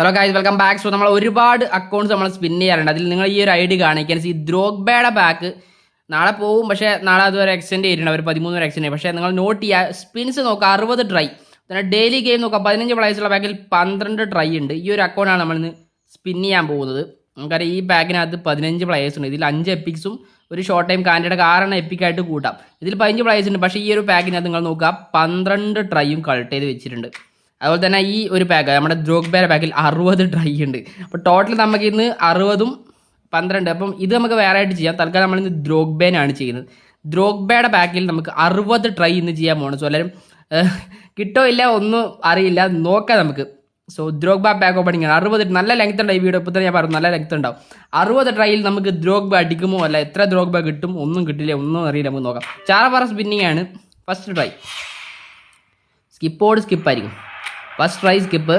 Hello guys welcome back so നമ്മൾ ഒരുപാട് accounts നമ്മൾ സ്പിൻ ചെയ്യാറുണ്ട്. അതിൽ നിങ്ങൾ ഈ ഒരു ഐ ഡി കാണിക്കാൻ ഈ ദ്രോഗ്ബയുടെ ബാക്ക് നാളെ പോവും പക്ഷേ നാളെ അതുവരെ എക്സ്റ്റെൻഡ് ചെയ്തിട്ടുണ്ട്. അവർ പതിമൂന്ന് വരെ എക്സ്റ്റെൻഡ് പക്ഷേ നിങ്ങൾ നോട്ട് ചെയ്യുക സ്പിൻസ് നോക്കുക അറുപത് ട്രൈ പിന്നെ ഡെയിലി ഗെയിം നോക്കുക പതിനഞ്ച് പ്ലേസുള്ള ബാക്കിൽ പന്ത്രണ്ട് ട്രൈ ഉണ്ട്. ഈ ഒരു അക്കൗണ്ടാണ് നമ്മൾ ഇന്ന് സ്പിൻ ചെയ്യാൻ പോകുന്നത്. നമുക്കറിയാം ഈ ബാഗിനകത്ത് പതിനഞ്ച് പ്ലേയേഴ്സ് ഉണ്ട്. ഇതിൽ അഞ്ച് എപ്പിക്സും ഒരു ഷോർട്ട് ടൈം കാൻഡിഡേറ്റ് ആറെണ്ണം എപ്പിക്കായിട്ട് കൂട്ടാം. ഇതിൽ പതിനഞ്ച് പ്ലേയേഴ്സ് ഉണ്ട്. പക്ഷേ ഈ ഒരു പാക്കിനകത്ത് നിങ്ങൾ നോക്കുക പന്ത്രണ്ട് ട്രൈയും കളക്ട് ചെയ്ത് വെച്ചിട്ടുണ്ട്. അതുപോലെ തന്നെ ഈ ഒരു പാക്ക് നമ്മുടെ ദ്രോഗ്ബേര പാക്കിൽ അറുപത് ഡ്രൈ ഉണ്ട്. അപ്പോൾ ടോട്ടൽ നമുക്ക് ഇന്ന് അറുപതും പന്ത്രണ്ട്. അപ്പം ഇത് നമുക്ക് വേറെ ആയിട്ട് ചെയ്യാം. തൽക്കാലം നമ്മൾ ഇന്ന് ദ്രോഗ്ബേനാണ് ചെയ്യുന്നത്. ദ്രോഗ്ബയുടെ പാക്കിൽ നമുക്ക് അറുപത് ട്രൈ ഇന്ന് ചെയ്യാൻ പോകണം സോ എല്ലാവരും കിട്ടോ ഇല്ല ഒന്നും അറിയില്ല. നോക്കാം നമുക്ക്. സോ ദ്രോഗ്ബ പാക്ക് ഓപ്പണിംഗ് ആണ്. അറുപത് നല്ല ലെങ്ത് ഉണ്ടാവും ഈ വീഡിയോ ഇപ്പോൾ തന്നെ ഞാൻ പറഞ്ഞു നല്ല ലെങ്ത് ഉണ്ടാവും അറുപത് ട്രൈയിൽ നമുക്ക് ദ്രോഗ്ബ അടിക്കുമോ അല്ല എത്ര ദ്രോഗ്ബ കിട്ടും? ഒന്നും കിട്ടില്ല ഒന്നും അറിയില്ല. നമുക്ക് നോക്കാം. ചാറപ്പാറ സ്പിന്നിങ് ആണ്. ഫസ്റ്റ് ട്രൈ സ്കിപ്പോട് സ്കിപ്പായിരിക്കും ഫസ്റ്റ് ട്രൈ സ്കിപ്പ്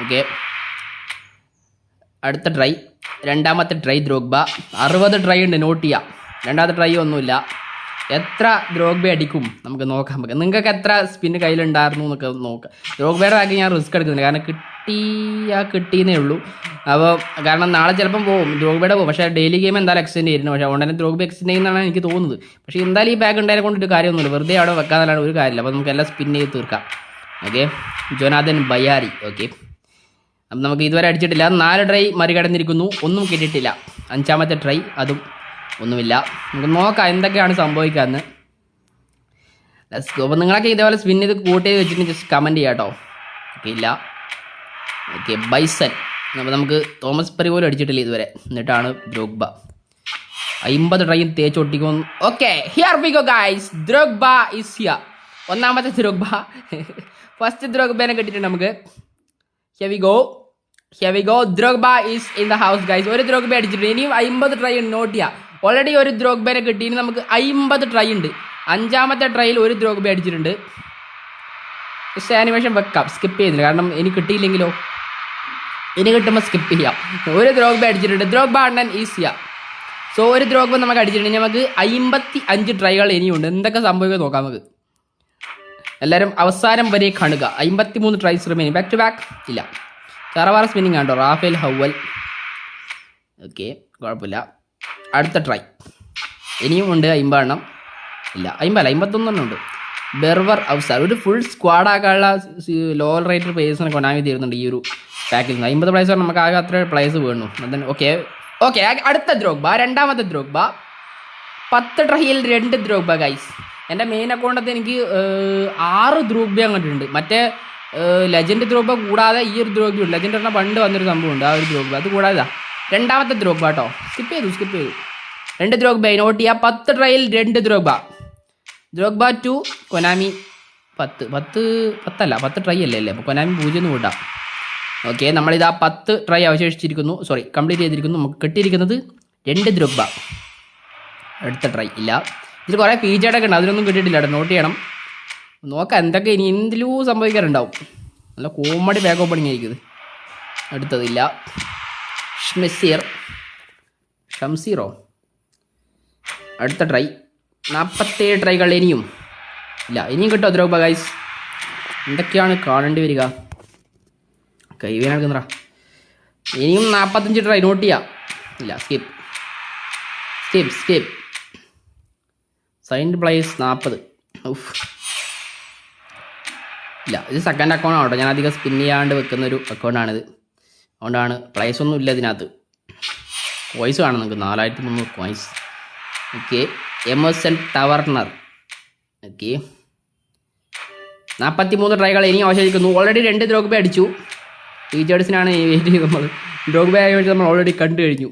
ഓക്കെ അടുത്ത ട്രൈ രണ്ടാമത്തെ ട്രൈ ദ്രോഗ്ബ. അറുപത് ട്രൈ ഉണ്ട് നോട്ട് ചെയ്യാം. രണ്ടാമത്തെ ട്രൈ ഒന്നുമില്ല. എത്ര ദ്രോഗ്ബ അടിക്കും? നമുക്ക് നോക്കാം. നമുക്ക് നിങ്ങൾക്ക് എത്ര സ്പിൻ കയ്യിലുണ്ടായിരുന്നു എന്നൊക്കെ നോക്കാം. ദ്രോഗ്ബയുടെ ബാക്കി ഞാൻ റിസ്ക് എടുക്കുന്നില്ല. കാരണം കിട്ടിയാ കിട്ടിയെന്നേ ഉള്ളൂ. അപ്പോൾ കാരണം നാളെ ചിലപ്പം പോകും ദ്രോഗ്ബയുടെ പോകും പക്ഷേ ഡെയിലി ഗെയിം എന്തായാലും എക്സ്റ്റെൻഡ് ചെയ്യുന്നു പക്ഷേ അതുകൊണ്ട് തന്നെ ദ്രോഗ്ബ എക്സ്റ്റെൻഡ് ചെയ്യുന്നതാണ് എനിക്ക് തോന്നുന്നത്. പക്ഷേ എന്തായാലും ഈ ബാഗ് ഉണ്ടായതിനെ കൊണ്ടിട്ട് കാര്യമൊന്നുമില്ല. വെറുതെ അവിടെ വെക്കാന്നല്ലാണ്ട് ഒരു കാര്യമില്ല. അപ്പോൾ നമുക്ക് എല്ലാം സ്പിൻ ചെയ്ത് തീർക്കാം. Okay Jonathan ബയാരി. ഓക്കെ അപ്പം നമുക്ക് ഇതുവരെ അടിച്ചിട്ടില്ല. നാല് ട്രൈ മറികടന്നിരിക്കുന്നു. ഒന്നും കിട്ടിയിട്ടില്ല. അഞ്ചാമത്തെ ട്രൈ അതും ഒന്നുമില്ല. നമുക്ക് നോക്കാം എന്തൊക്കെയാണ് സംഭവിക്കാമെന്ന് അപ്പോൾ നിങ്ങളൊക്കെ ഇതേപോലെ സ്പിൻ ചെയ്ത് കൂട്ടി വെച്ചിട്ട് ജസ്റ്റ് കമന്റ് ചെയ്യാം കേട്ടോ ഓക്കെ ഇല്ല. ഓക്കെ ബൈസൻ അപ്പോൾ നമുക്ക് തോമസ് പരി പോലും അടിച്ചിട്ടില്ല ഇതുവരെ. എന്നിട്ടാണ് ദ്രോഗ്ബ. അമ്പത് ട്രൈയും തേച്ചൊട്ടിക്കും okay here we go guys Drogba is here ഒന്നാമത്തെ ദ്രോഗ്ബ. ഫസ്റ്റ് ദ്രോഗ്ബേനെ കിട്ടിയിട്ടുണ്ട് നമുക്ക്. Heavy go heavy go Drogba is in the house guys ഒരു ദ്രോഗ്ബ അടിച്ചിട്ടുണ്ട്. ഇനിയും അമ്പത് ട്രൈ ഉണ്ട്. നോട്ട് ചെയ്യുക ഓൾറെഡി ഒരു ദ്രോഗ്ബേനെ കിട്ടി ഇനി നമുക്ക് അമ്പത് ട്രൈ ഉണ്ട്. അഞ്ചാമത്തെ ട്രൈയിൽ ഒരു ദ്രോഗ്ബ അടിച്ചിട്ടുണ്ട്. പക്ഷേ ആനിമേഷൻ വെക്കാം. സ്കിപ്പ് ചെയ്യുന്നില്ല. കാരണം ഇനി കിട്ടിയില്ലെങ്കിലോ? ഇനി കിട്ടുമ്പോൾ സ്കിപ്പ് ചെയ്യാം. ഒരു ദ്രോഗ്ബ അടിച്ചിട്ടുണ്ട്. ദ്രോഗ്ബ അണ്ണൻ ഈസിയാ സോ ഒരു ദ്രോഗ്ബ നമുക്ക് അടിച്ചിട്ടുണ്ടെങ്കിൽ നമുക്ക് അമ്പത്തി അഞ്ച് ട്രൈകൾ ഇനിയുണ്ട്. എന്തൊക്കെ സംഭവിക്കുക നോക്കാം നമുക്ക്. എല്ലാവരും അവസാനം വരെ കാണുക. അമ്പത്തി മൂന്ന് tries remaining back to back ഇല്ല. ചറവാറ സ്പിന്നിങ് ആണ്ടോ റാഫേൽ ഹൗവൽ. ഓക്കെ കുഴപ്പമില്ല. അടുത്ത ട്രൈ ഇനിയും ഉണ്ട് അമ്പതെണ്ണം ഇല്ല അമ്പല്ല അമ്പത്തൊന്നെണ്ണം ഉണ്ട്. ബെർവർ അവസാർ ഒരു ഫുൾ സ്ക്വാഡ് ആക്കാനുള്ള ലോവർ റേറ്റഡ് പ്ലേസിനെ കൊണ്ടാമി തീരുന്നുണ്ട് ഈ ഒരു പാക്കിൽ നിന്ന്. അമ്പത് പ്ലേസ് നമുക്ക് ആകെ അത്ര പ്ലേസ് വേണു. അതിന് ഓക്കെ ഓക്കെ അടുത്ത ദ്രോഗ്ബ രണ്ടാമത്തെ ദ്രോഗ്ബ. പത്ത് ട്രൈയിൽ രണ്ട് ദ്രോഗ്ബ ഗൈസ് എന്റെ മെയിൻ അക്കൗണ്ടത്ത് എനിക്ക് ആറ് ദ്രൂപ്യം അങ്ങോട്ടുണ്ട് മറ്റേ ലെജൻഡ് ദ്രൂപ കൂടാതെ ഈ ഒരു ദ്രോഗ്ബ ഉണ്ട്. ലെജൻഡ് പറഞ്ഞാൽ പണ്ട് വന്നൊരു സംഭവമുണ്ട്. ആ ഒരു ദ്രോഗ്ബ അത് കൂടാതെ. രണ്ടാമത്തെ ദ്രോഗ്ബ കേട്ടോ. സ്കിപ്പ് ചെയ്തു സ്കിപ്പ് ചെയ്തു. രണ്ട് ദ്രോഗ്ബ നോട്ട് ചെയ്യുക പത്ത് ട്രയൽ രണ്ട് ദ്രോഗ്ബ ദ്രോഗ്ബ ടു കൊനാമി പത്ത്. പത്ത് പത്തല്ല പത്ത് ട്രൈ അല്ലേ അല്ലേ? അപ്പോൾ കൊനാമി പൂജ്യം എന്ന് കൂട്ടാം ഓക്കെ നമ്മളിതാ പത്ത് ട്രൈ അവശേഷിച്ചിരിക്കുന്നു. സോറി കംപ്ലീറ്റ് ചെയ്തിരിക്കുന്നു. നമുക്ക് കിട്ടിയിരിക്കുന്നത് രണ്ട് ദ്രോഗ്ബ അടുത്ത ട്രൈ ഇല്ല. ഇതിൽ കുറേ ഫീച്ചേർഡൊക്കെ ഉണ്ട്. അതിനൊന്നും കിട്ടിയിട്ടില്ല കേട്ടോ. നോട്ട് ചെയ്യണം. നോക്കാം എന്തൊക്കെ ഇനി എന്തിലൂ സംഭവിക്കാറുണ്ടാവും. നല്ല കോമഡി ബാക്ക് ഓപ്പണിങ് ആയിരിക്കും അടുത്തതില്ല. ഷ്മെസീർ ഷംസീറോ അടുത്ത ട്രൈ നാൽപ്പത്തേഴ് ട്രൈകൾ ഇനിയും. ഇല്ല ഇനിയും കിട്ടോ ദ്രോബ ഗൈസ് എന്തൊക്കെയാണ് കാണേണ്ടി വരിക? എടുക്കുന്നറ ഇനിയും നാൽപ്പത്തഞ്ച് ട്രൈ നോട്ട് ചെയ്യാം. ഇല്ല skip skip skip signed players നാൽപ്പത് ഇല്ല ഇത് സെക്കൻഡ് അക്കൗണ്ട് ആണോ ഞാൻ അധികം സ്പിൻ ചെയ്യാണ്ട് വെക്കുന്ന ഒരു അക്കൗണ്ടാണിത് അതുകൊണ്ടാണ് പ്ലേസ് ഒന്നും ഇല്ല ഇതിനകത്ത്. കോയിസ് കാണും നിങ്ങൾക്ക് നാലായിരത്തി മുന്നൂറ് coins okay M S N ടവർണർ okay നാൽപ്പത്തി മൂന്ന് ട്രൈകൾ ഇനി അവശേഷിക്കുന്നു. ഓൾറെഡി രണ്ട് ദ്രോഗ്ബ അടിച്ചു. ടീച്ചേഴ്സിനാണ് വെയിറ്റ് ചെയ്ത് നമ്മൾ ഡ്രോഗ് ആയ വേണ്ടി നമ്മൾ ഓൾറെഡി കണ്ടു കഴിഞ്ഞു.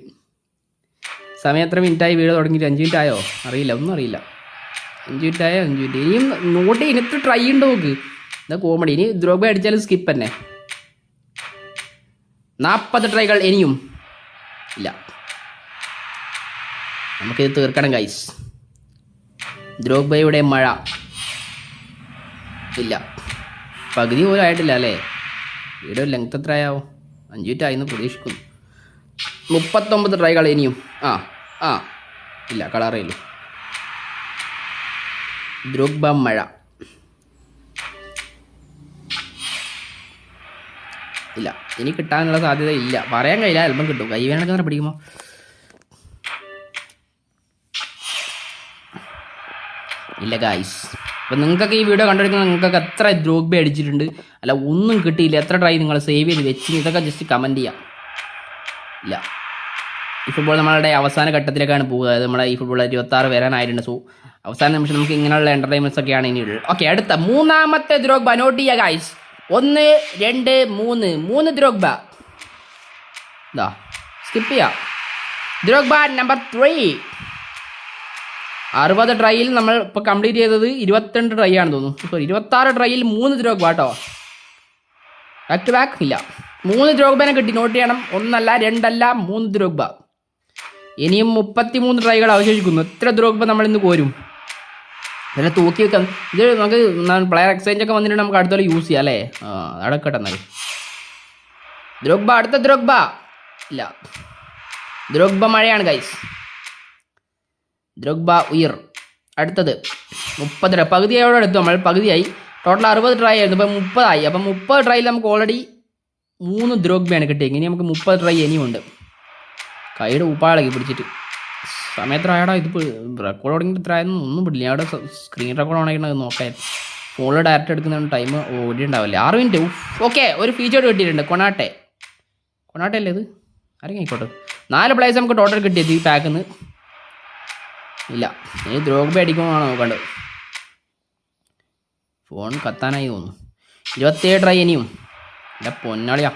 സമയം എത്ര മിനിറ്റായി വീട് തുടങ്ങിയിട്ട് അഞ്ച് മിനിറ്റ് ആയോ? അറിയില്ല. ഒന്നും അറിയില്ല. അഞ്ച് മിനിറ്റ് ആയോ? അഞ്ച് മിനിറ്റ്. ഇനിയും നോട്ട് ഇനത്ത് ട്രൈ ഉണ്ട് നോക്ക്. എന്താ കോമഡി ഇനി ദ്രോഗ അടിച്ചാലും സ്കിപ്പ് തന്നെ. നാൽപ്പത് ട്രൈകൾ ഇനിയും. ഇല്ല. നമുക്കിത് തീർക്കണം ഗൈസ് ദ്രോഗ്ബയുടെ മഴ. ഇല്ല. പകുതി പോലും ആയിട്ടില്ല അല്ലേ? വീഡിയോ ലെങ്ത് എത്രയാവോ അഞ്ച് മിനിറ്റ് ആയിന്ന് പ്രതീക്ഷിക്കുന്നു. മുപ്പത്തൊമ്പത് ട്രൈകൾ ഇനിയും. ആ ആ. ഇല്ല കളറേയില്ല ദ്രോഗ്ബ മഴ ഇല്ല ഇനി കിട്ടാനുള്ള സാധ്യത ഇല്ല. പറയാൻ കഴിയില്ല അല്പം കിട്ടും. കൈ വേണമെങ്കിൽ പിടിക്കുമോ? ഇല്ല ഗായ്സ് അപ്പം നിങ്ങൾക്കൊക്കെ ഈ വീഡിയോ കണ്ടെടുക്കുന്ന നിങ്ങൾക്കൊക്കെ എത്ര ദ്രോഗ്ബി അടിച്ചിട്ടുണ്ട്? അല്ല ഒന്നും കിട്ടിയില്ല. എത്ര ട്രൈ നിങ്ങൾ സേവ് ചെയ്ത് വെച്ച്? ഇതൊക്കെ ജസ്റ്റ് കമന്റ് ചെയ്യാം. ഇല്ല. ഈ ഫുട്ബോൾ നമ്മളുടെ അവസാന ഘട്ടത്തിലേക്കാണ് പോകുക അതായത് നമ്മുടെ ഈ ഫുട്ബോൾ ഇരുപത്താറ് വരാനായിട്ടുണ്ട്. സോ അവസാന നിമിഷം നമുക്ക് ഇങ്ങനെയുള്ള എന്റർടൈൻമെന്റ്സ് ഒക്കെയാണ് ഇനിയുള്ളത് ഓക്കെ അടുത്ത. മൂന്നാമത്തെ ദ്രോഗ്ബ. നോട്ട് ചെയ്യുക ഗായ്സ് ഒന്ന് രണ്ട് മൂന്ന്. മൂന്ന് ദ്രോഗ്ബ. ഇതാ സ്കിപ്പ് ചെയ്യാം. ദ്രോഗ്ബ നമ്പർ ത്രീ അറുപത് ട്രൈയിൽ നമ്മൾ ഇപ്പോൾ കംപ്ലീറ്റ് ചെയ്തത് ഇരുപത്തിരണ്ട് ട്രൈ ആണെന്ന് തോന്നുന്നു. സോറി ഇരുപത്താറ് ട്രൈയിൽ മൂന്ന് ദ്രോഗ്ബ കേട്ടോ. ബാക്ക് ടു ബാക്ക് ഇല്ല. മൂന്ന് ദ്രോഗ്ബനെ കിട്ടി. നോട്ട് ചെയ്യണം. ഒന്നല്ല രണ്ടല്ല മൂന്ന് ദ്രോഗ്ബ. ഇനിയും മുപ്പത്തിമൂന്ന് ട്രൈകൾ അവശേഷിക്കുന്നു. എത്ര ദ്രോഗ്ബ നമ്മൾ ഇന്ന് കോരും. ഇതിനെ തൂക്കി വെക്കാം ഇത് നമുക്ക് പ്ലെയർ എക്സ്ചേഞ്ച് ഒക്കെ വന്നിട്ട് നമുക്ക് അടുത്തോളം യൂസ് ചെയ്യാം അല്ലേ? ആ അടക്കട്ടെ എന്നാൽ ദ്രോഗ്ബ അടുത്ത ദ്രോഗ്ബ ഇല്ല. ദ്രോഗ്ബ മഴയാണ് ഗൈസ് ദ്രോഗ്ബ ഉയർ. അടുത്തത് മുപ്പത് പകുതിയോടെ എടുത്തു നമ്മൾ. പകുതിയായി. ടോട്ടൽ അറുപത് ട്രൈ ആയിരുന്നു. ഇപ്പം മുപ്പതായി. അപ്പം മുപ്പത് ട്രൈയിൽ നമുക്ക് ഓൾറെഡി മൂന്ന് ദ്രോഗ്ബയാണ് കിട്ടിയത്. ഇനി നമുക്ക് മുപ്പത് ട്രൈ ഇനിയുമുണ്ട് കൈയുടെ ഉപ്പാളക്കി പിടിച്ചിട്ട്. സമയത്ത് ആയടാ? ഇത് റെക്കോർഡ് തുടങ്ങിയിട്ട് ഇത്ര ആയിരുന്നു ഒന്നും പിടില്ല. അവിടെ സ്ക്രീൻ റെക്കോർഡ് ഓണായിട്ട് നോക്കാൻ ഫോണിൽ ഡയറക്റ്റ് എടുക്കുന്ന ടൈം ഉണ്ടാവില്ല ആറ് മിനിറ്റ് ഓക്കെ ഒരു ഫീച്ചർ കിട്ടിയിട്ടുണ്ട്. കൊണാട്ടെ. കൊണാട്ടെ അല്ലേ ഇത്? ആരെങ്കിലും ആയിക്കോട്ടെ. നാല് പ്ലേസ് നമുക്ക് ടോട്ടൽ കിട്ടിയത് ഈ പാക്കിൽ നിന്ന് ഇല്ല. ഇനി ദ്രോഗ്ബ അടിക്കുമ്പോഴാണ് നോക്കേണ്ടത് ഫോൺ കത്താനായി തോന്നുന്നു. ഇരുപത്തേഴ് ട്രൈ ഇനിയും. എന്റെ പൊന്നാളിയാ.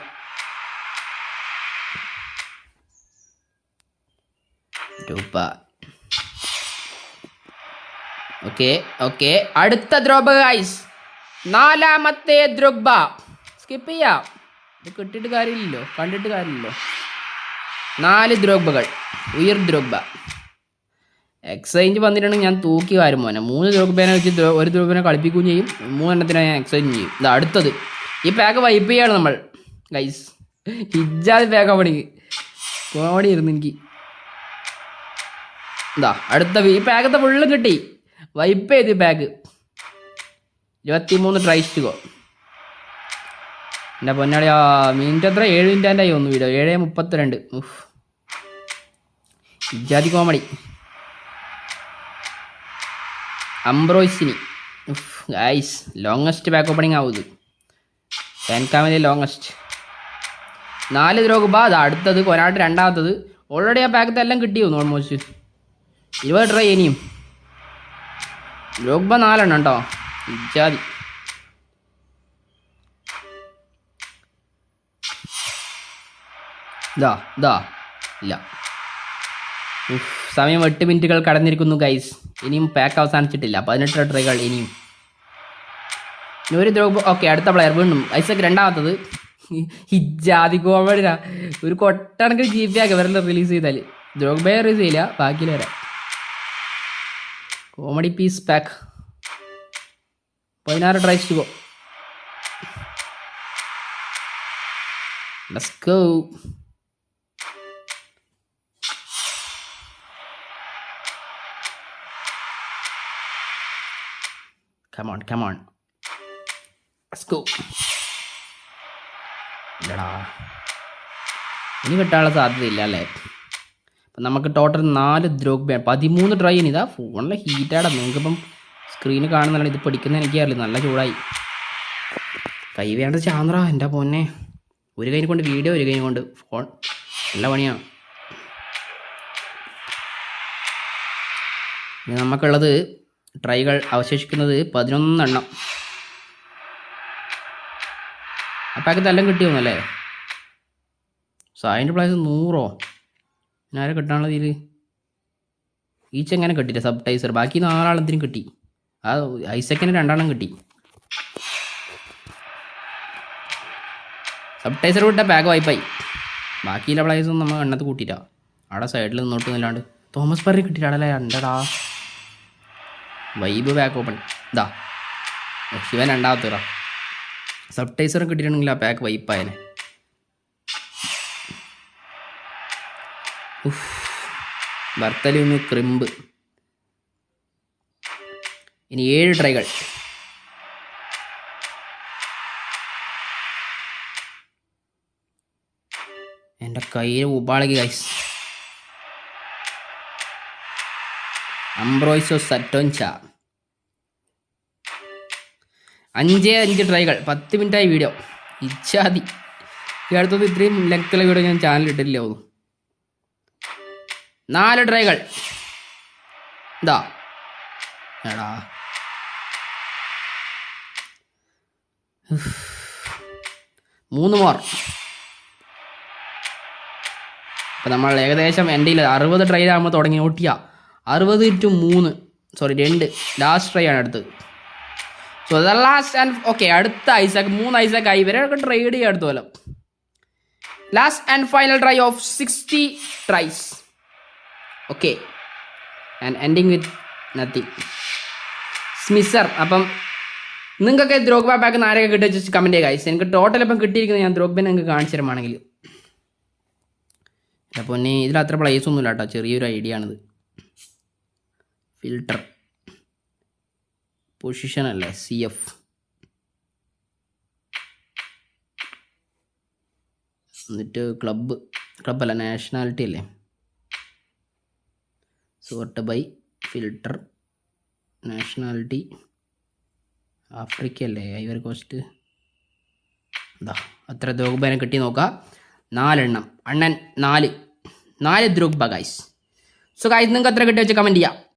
രൂപ ഓക്കെ ഓക്കെ. അടുത്ത ദ്രോബ ഗൈസ് നാലാമത്തെ ദ്രോബ. സ്കിപ്പ് ചെയ്യാം. ഇത് കിട്ടിയിട്ട് കാര്യമില്ലല്ലോ കണ്ടിട്ട് കാര്യമില്ലല്ലോ. നാല് ദ്രോബകൾ ഉയർ ദ്രോബ. എക്സ്ചേഞ്ച് വന്നിട്ടുണ്ടെങ്കിൽ ഞാൻ തൂക്കി വരും മോനെ. മൂന്ന് ദ്രോബേനെ വെച്ച് ഒരു ദ്രോബനെ കളിപ്പിക്കുകയും ചെയ്യും. മൂന്നെണ്ണത്തിനെ ഞാൻ എക്സ്ചേഞ്ച് ചെയ്യും. ഇത് അടുത്തത്. ഈ പാക്ക് വൈപ്പ് ചെയ്യാണ് നമ്മൾ. ഗൈസ് ഹിജാദ് പാക്കാണ് പണി കോമഡി ഇരുന്ന് എനിക്ക്. ഇതാ അടുത്ത ഈ പാക്കത്തെ ഫുള്ളും കിട്ടി. വൈപ്പ് ചെയ്ത് ഈ പാക്ക് ഇരുപത്തിമൂന്ന് ട്രൈസ്റ്റുകോ എന്റെ പൊന്നാളി ആ മിനിറ്റ് എത്ര? ഏഴ് മിനിറ്റ് ഒന്ന് വീഡിയോ ഏഴ് മുപ്പത്തിരണ്ട്. ഇജാതി കോമഡി അംബ്രോയ്സിനി. ഗൈസ് ലോങ്ങസ്റ്റ് ബാക്ക് ഓപ്പണിംഗ് ആവും ഇത്. ഫാൻകാമിലെ ലോങ്ങസ്റ്റ് നാല് ദ്രോഗുബ അത് അടുത്തത് കൊനാട്ട് രണ്ടാമത്തത്. ഓൾറെഡി ആ പാക്കത്തെ എല്ലാം ഓൾമോസ്റ്റ് ഇരുപത് ട്രൈ ഇനിയും. ലോക്ബ നാലെണ്ണം കേട്ടോ ഇജാതി ദാ ഇതാ. ഇല്ല. സമയം എട്ട് മിനിറ്റുകൾ കടന്നിരിക്കുന്നു ഗൈസ് ഇനിയും പാക്ക് അവസാനിച്ചിട്ടില്ല. പതിനെട്ട് ട്രൈകൾ ഇനിയും. ഒരു ദ്രോഗ് ഓക്കെ അടുത്ത പ്ലെയർ വീണ്ടും. ഐസക് രണ്ടാമത്തത്. ഹിജാതി കോമഡിനാ ഒരു കൊട്ടണക്കിന് ജി പി ആക്കി വരല്ല റിലീസ് ചെയ്താൽ ദ്രോഗ്ബയെ റിലീസ് ചെയ്യില്ല ബാക്കിയിൽ വരാം കോമഡി പീസ് പാക്ക്. പതിനാറ് tries to go let's go Come on. Let's go. ഇനി കിട്ടാനുള്ള സാധ്യതയില്ല അല്ലേ? അപ്പം നമുക്ക് ടോട്ടൽ നാല് ദ്രോഗ് പതിമൂന്ന് ഡ്രൈ ഇനി ഇതാ. ഫോണിലെ ഹീറ്റാടാ നിങ്ങൾക്കിപ്പം സ്ക്രീന് കാണുന്നതാണ്. ഇത് പഠിക്കുന്ന എനിക്കറിയില്ല. നല്ല ചൂടായി. കൈ വേണ്ട ചാന്ദ്ര എന്റെ പൊന്നെ. ഒരു കൈ കൊണ്ട് വീഡിയോ ഒരു കൈ കൊണ്ട് ഫോൺ നല്ല പണിയാണ് ഇനി നമുക്കുള്ളത് ട്രൈകൾ അവശേഷിക്കുന്നത് പതിനൊന്നെണ്ണം. അപ്പം പാക്കത്ത് എല്ലാം കിട്ടിയോന്നല്ലേ സായിന്റെ പ്ലേസ് നൂറോ? പിന്നെ ആരെ കിട്ടാനുള്ളത് ഇതിൽ എങ്ങനെ കിട്ടിയില്ല? സബ് ടൈസർ ബാക്കി നാലാളത്തിനും കിട്ടി. ആ ഐസക്കിന് രണ്ടെണ്ണം കിട്ടി. സബ് ടൈസർ വിട്ട ബാഗ് വായ്പായി. ബാക്കിയുള്ള പ്ലേസും നമ്മൾ എണ്ണത്ത് കൂട്ടിയിട്ടാ അവിടെ സൈഡിൽ നിന്നോട്ട് നില്ലാണ്ട്. തോമസ് പറി കിട്ടിയിട്ടാടല്ലേ രണ്ടടാ വൈബ് ബാക്ക് ഓപ്പൺ ഇതാ ശിവൻ രണ്ടാമത്തെ സബ് ടൈസറും കിട്ടിയിട്ടുണ്ടെങ്കിൽ ആ പാക്ക് വൈപ്പായനെ ബർത്തലൂന്ന് ക്രിമ്പ്. ഇനി ഏഴ് ട്രൈകൾ. എന്റെ കയ്യിൽ ഉപാളകി ഗൈസ് അംബ്രോയ്സോ സറ്റോൻച അഞ്ച് അഞ്ച് ട്രൈകൾ. പത്ത് മിനിറ്റായി വീഡിയോ ഇച്ഛാതി. ഈ അടുത്തത് ഇത്രയും ലെങ്ത്തുള്ള വീഡിയോ ഞാൻ ചാനലിട്ടില്ല തോന്നുന്നു നാല് ട്രൈകൾ. ഇതാ. എടാ. മൂന്ന് മോർ അപ്പം നമ്മൾ ഏകദേശം എന്റെ അറുപത് ട്രൈ ആകുമ്പോൾ തുടങ്ങി. ഓട്ടിയ അറുപത് ടു മൂന്ന്. സോറി രണ്ട്. ലാസ്റ്റ് ട്രൈ ആണ് അടുത്തത്. So the last and okay അടുത്ത ഐസാക്ക് മൂന്ന് ഐസാക്ക് ആയി. ഇവരൊക്കെ ട്രൈഡ് ചെയ്യാൻ അടുത്ത last and final try of sixty tries okay and ending with nothing സ്മിസർ അപ്പം നിങ്ങൾക്കൊക്കെ ദ്രോഗ്ബ പാക്ക് ആരൊക്കെ കിട്ടുക ജസ്റ്റ് കമന്റ് ചെയ്യുക. Guys. എനിക്ക് ടോട്ടൽ ഇപ്പം കിട്ടിയിരിക്കുന്നത് ഞാൻ ദ്രോഗ്ബെ നിങ്ങൾക്ക് കാണിച്ചു തരുവാണെങ്കിൽ. അപ്പോൾ ഇനി ഇതിൽ അത്ര പ്ലേസ് ഒന്നുമില്ല കേട്ടോ ചെറിയൊരു ഐഡിയ ആണിത്. ഫിൽട്ടർ പൊസിഷൻ അല്ലേ? സി എഫ് എന്നിട്ട് ക്ലബ്ബ് ക്ലബ്ബല്ല നാഷണാലിറ്റി അല്ലേ? Sort by filter nationality Africa അല്ലേ? ഐവർ കോസ്റ്റ് എന്താ? അത്ര ദ്രോഗ്ബനെ കിട്ടി നോക്കുക നാലെണ്ണം. അണ്ണൻ നാല്. നാല് ദ്രോഗ്ബ ഗൈസ് സോ ഗൈസ് നിങ്ങൾക്ക് അത്ര കിട്ടി വെച്ച് കമന്റ് ചെയ്യാം.